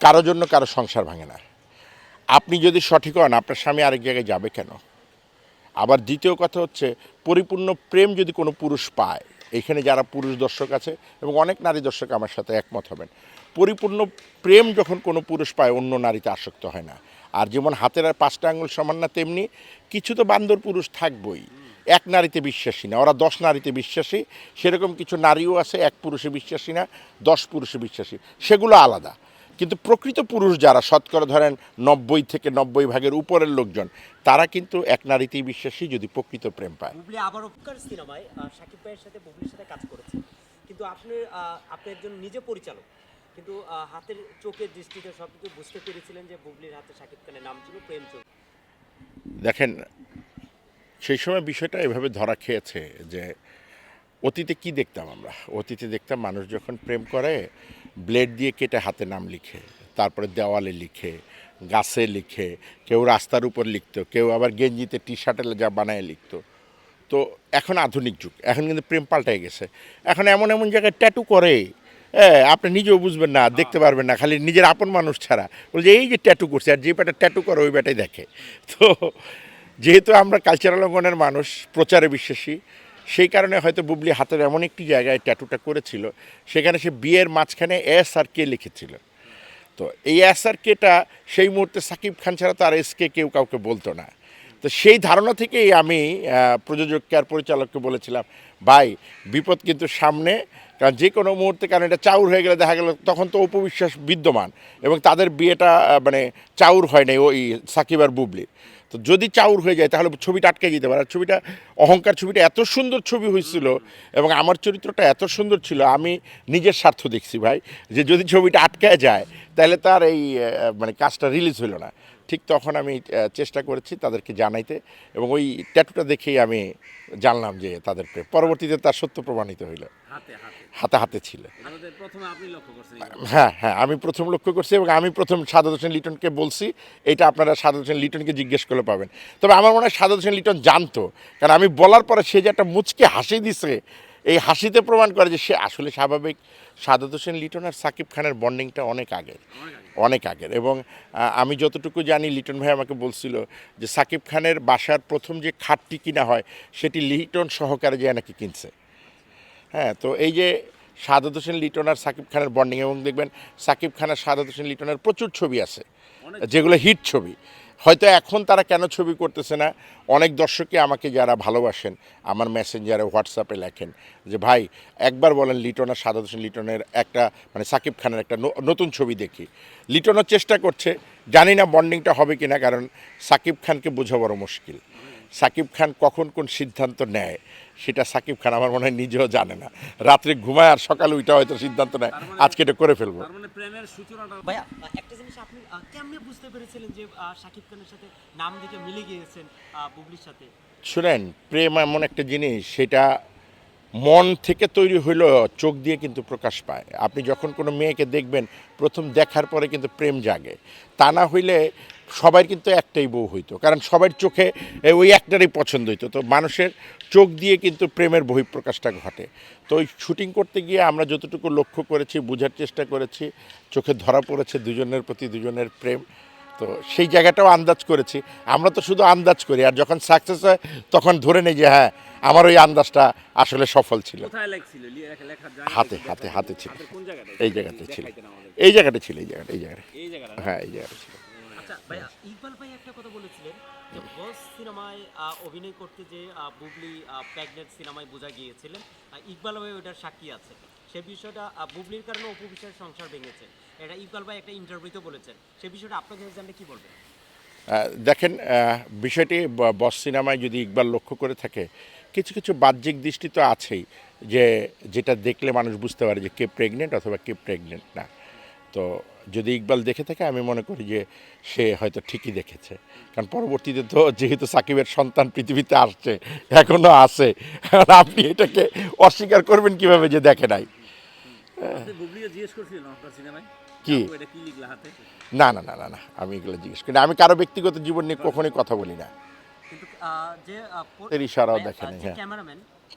কারও জন্য কারও সংসার ভাঙে না। আপনি যদি সঠিক হন, আপনার স্বামী আরেক জায়গায় যাবে কেন? আবার দ্বিতীয় কথা হচ্ছে, পরিপূর্ণ প্রেম যদি কোনো পুরুষ পায়, এখানে যারা পুরুষ দর্শক আছে এবং অনেক নারী দর্শক আমার সাথে একমত হবেন, পরিপূর্ণ প্রেম যখন কোনো পুরুষ পায়, অন্য নারীতে আসক্ত হয় না। আর যেমন হাতের আর পাঁচটা আঙুল সমান না, তেমনি কিছু তো বান্দর পুরুষ থাকবই। এক নারীতে বিশ্বাসী না, ওরা দশ নারীতে বিশ্বাসী, সেরকম কিছু নারীও আছে, এক পুরুষে বিশ্বাসী না, দশ পুরুষে বিশ্বাসী। সেগুলো আলাদা। কিন্তু প্রকৃত পুরুষ যারা শতকরা ধরেন নব্বই থেকে নব্বই ভাগের উপরের লোকজন তারা কিন্তু এক নারীতেই বিশ্বাসী যদি প্রকৃত প্রেম পায়। উপকার সিনেমায় শাকিব ভাইয়ের সাথে সাথে কাজ করেছে। কিন্তু আপনি আপনি একজন নিজে পরিচালক। কিন্তু হাতের চোখের দৃষ্টিতে সব কিছু বুঝতে পেরেছিলেন যে বুবলির হাতে শাকিব খানের নাম ছিল প্রেম চোখ। দেখেন সেই সময় বিষয়টা এভাবে ধরা খেয়েছে যে অতীতে কি দেখতাম আমরা? অতীতে দেখতাম মানুষ যখন প্রেম করে ব্লেড দিয়ে কেটে হাতে নাম লিখে তারপরে দেওয়ালে লিখে গাছে লিখে কেউ রাস্তার উপর লিখতো কেউ আবার গেঞ্জিতে টি শার্টে যা বানায় লিখতো। তো এখন আধুনিক যুগ এখন কিন্তু প্রেম পাল্টাই গেছে। এখন এমন এমন জায়গায় ট্যাটু করে হ্যাঁ আপনি নিজেও বুঝবেন না দেখতে পারবেন না খালি নিজের আপন মানুষ ছাড়া। বলছে এই যে ট্যাটু করছে আর যে ব্যাটা ট্যাটু করে ওই ব্যাটাই দেখে। তো যেহেতু আমরা কালচারাল অঙ্গনের মানুষ প্রচারে বিশ্বাসী সেই কারণে হয়তো বুবলি হাতের এমন একটি জায়গায় ট্যাটুটা করেছিল, সেখানে সে বিয়ের মাঝখানে এস আর কে লিখেছিল। তো এই এস আর কেটা সেই মুহূর্তে সাকিব খান ছাড়া তো আর এস কে কেউ কাউকে বলতো না। তো সেই ধারণা থেকেই আমি প্রযোজককে আর পরিচালককে বলেছিলাম, ভাই, বিপদ কিন্তু সামনে, কারণ যে কোনো মুহূর্তে কারণ এটা চাউর হয়ে গেলে দেখা গেল তখন তো উপবিশ্বাস বিদ্যমান এবং তাদের বিয়েটা মানে চাউর হয় নাই ওই সাকিব আর বুবলির। তো যদি চাউর হয়ে যায় তাহলে ছবিটা আটকে যেতে পারে। আর ছবিটা, অহংকার ছবিটা এত সুন্দর ছবি হয়েছিল এবং আমার চরিত্রটা এত সুন্দর ছিল, আমি নিজের স্বার্থ দেখছি ভাই, যে যদি ছবিটা আটকে যায় তাহলে তার এই মানে কাজটা রিলিজ হলো না। ঠিক তখন আমি চেষ্টা করেছি তাদেরকে জানাইতে এবং ওই ট্যাটুটা দেখেই আমি জানলাম যে তাদের প্রেম। পরবর্তীতে তার সত্য প্রমাণিত হইল। হাতে হাতে। ছিল। ব্যাপারটা। হ্যাঁ হ্যাঁ আমি প্রথম লক্ষ্য করছি এবং আমি প্রথম সাদত হোসেন লিটনকে বলছি এটা আপনারা সাদত হোসেন লিটনকে জিজ্ঞেস করলে পাবেন। তবে আমার মনে হয় সাদত হোসেন লিটন জানতো কারণ আমি বলার পরে সে যে একটা মুচকে হাসি দিছে এই হাসিতে প্রমাণ করে যে সে আসলে স্বাভাবিক। সাদত হোসেন লিটন আর সাকিব খানের বন্ডিংটা অনেক আগের অনেক আগের। এবং আমি যতটুকু জানি লিটন ভাই আমাকে বলছিল যে সাকিব খানের বাসার প্রথম যে খাটটি কিনা হয় সেটি লিটন সহকারে যে নাকি কিনছে। হ্যাঁ তো এই যে সাদত হোসেন লিটন আর সাকিব খানের বন্ডিং এবং দেখবেন সাকিব খানের সাদত হোসেন লিটনের প্রচুর ছবি আছে যেগুলো হিট ছবি। হয়তো এখন তারা কেন ছবি করতেছে না? অনেক দর্শকই আমাকে যারা ভালোবাসেন, আমার মেসেঞ্জারে হোয়াটসঅ্যাপে লেখেন যে, ভাই, একবার বলেন লিটন, সাদা সাদত হোসেন লিটনের একটা মানে সাকিব খানের একটা নতুন ছবি দেখি। লিটনও চেষ্টা করছে, জানি না বন্ডিংটা হবে কি না কারণ সাকিব খানকে বোঝা বড় মুশকিল। সাকিব খান কখন কোন সিদ্ধান্ত নেয় সেটা সাকিব খান আমার মনে হয় নিজেও জানে না। রাত্রে ঘুমায় আর সকালে ওইটা হয়তো সিদ্ধান্ত নেয় আজকে এটা করে ফেলব। তার মানে প্রেমের সূচনাটা ভাইয়া আহ, একটা জিনিস আপনি কেমনে বুঝতে পেরেছিলেন যে আহ, খানের সাথে নাম দেখে মিলে গিয়েছেন বুবলির সাথে? শুনেন প্রেম এমন একটা জিনিস সেটা মন থেকে তৈরি হইলেও চোখ দিয়ে কিন্তু প্রকাশ পায়। আপনি যখন কোনো মেয়েকে দেখবেন প্রথম দেখার পরে কিন্তু প্রেম জাগে। তা না হইলে সবার কিন্তু একটাই বউ হইতো। কারণ সবার চোখে ওই একটারই পছন্দ হইতো। তো মানুষের চোখ দিয়ে কিন্তু প্রেমের বহিঃপ্রকাশটা ঘটে। তো ওই শুটিং করতে গিয়ে আমরা যতটুকু লক্ষ্য করেছি বোঝার চেষ্টা করেছি চোখে ধরা পড়েছে দুজনের প্রতি দুজনের প্রেম তো সেই জায়গাটাও আন্দাজ করেছি। আমরা তো শুধু আন্দাজ করি আর যখন সাকসেস হয় তখন ধরে নেই যে হ্যাঁ আমার ওই আন্দাজটা আসলে সফল ছিল। হাতে হাতে হাতে ছিল। এই জায়গাতে ছিল। এই জায়গাটা ছিল এই জায়গাটা এই জায়গাটা? হ্যাঁ এই জায়গাটা ছিল। ভাইয়া, ইকবাল ভাই একটা কথা বলেছিলেন যে বস সিনেমায় অভিনয় করতে যে বুবলি প্রেগনেন্ট সিনেমায় বোঝা গিয়েছিলেন ইকবাল ভাই ওটার সাক্ষী আছে। সে বিষয়টা বুবলির কারণে অপু বিশ্বাস সংসার ভেঙেছে। এটা ইকবাল ভাই একটা ইন্টারভিউতে বলেছেন। সেই বিষয়টা আপনাকে জানলে কি বলবেন? দেখেন বিষয়টি বস সিনেমায় যদি ইকবাল লক্ষ্য করে থাকে, কিছু কিছু বাহ্যিক দৃষ্টি তো আছেই যে, যেটা দেখলে মানুষ বুঝতে পারে যে কে প্রেগনেন্ট অথবা কে প্রেগনেন্ট না। তো যদি ইকবাল দেখে থাকে আমি মনে করি যে সে হয়তো ঠিকই দেখেছে। কারণ পরবর্তীতে তো যেহেতু সাকিবের সন্তান পৃথিবীতে আসছে এখনও আছে আর আপনি এটাকে অস্বীকার করবেন কীভাবে যে দেখে নাই? কি? না না না না না আমি এগুলো জিজ্ঞেস করি আমি কারও ব্যক্তিগত জীবন নিয়ে কখনোই কথা বলি না। ইশারাও দেখেনি, হ্যাঁ।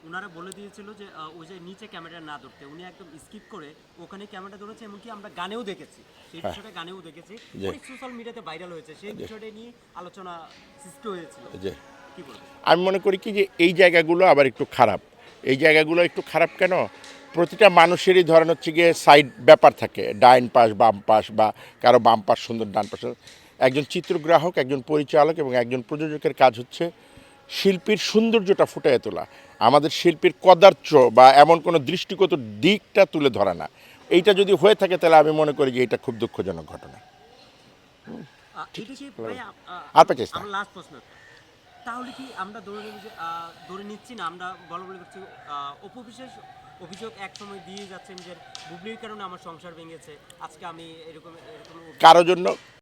ওনারা বলে দিয়েছিল যে ওই যে নিচে ক্যামেরা না ধরতে উনি একদম স্কিপ করে ওখানে ক্যামেরা ধরেছে এমনকি আমরা গানেও দেখেছি। সেই বিষয়টা গানেও দেখেছি। অনেক সোশ্যাল মিডিয়াতে ভাইরাল হয়েছে সেই বিষয়টা নিয়ে আলোচনা সৃষ্টি হয়েছিল। আমি মনে করি কি যে এই জায়গাগুলো আবার একটু খারাপ। এই জায়গাগুলো একটু খারাপ কেন? প্রতিটা মানুষেরই ধরেন হচ্ছে গিয়ে সাইড ব্যাপার থাকে। ডাইন পাশ বাম পাশ বা কারও বাম পাশ সুন্দর ডান পাশ। একজন চিত্রগ্রাহক একজন পরিচালক এবং একজন প্রযোজকের কাজ হচ্ছে শিল্পীর সৌন্দর্যটা ফুটিয়ে তোলা। আমাদের শিল্পীর কদার্থ বা এমন কোনো দৃষ্টিগত দিকটা তুলে ধরা না। এইটা যদি হয়ে থাকে তাহলে আমি মনে করি যে এটা খুব দুঃখজনক ঘটনা। আর প্যাকেজ না। আমার লাস্ট প্রশ্ন। তাহলে কি আমরা ধরে ধরে নিচ্ছি না আমরা বলা বলি করছি আহ, অভিযোগ এক সময় দিয়ে যাচ্ছেন যে বুবলির কারণে আমার সংসার ভেঙেছে। আজকে আমি এরকম এরকম কারও জন্য?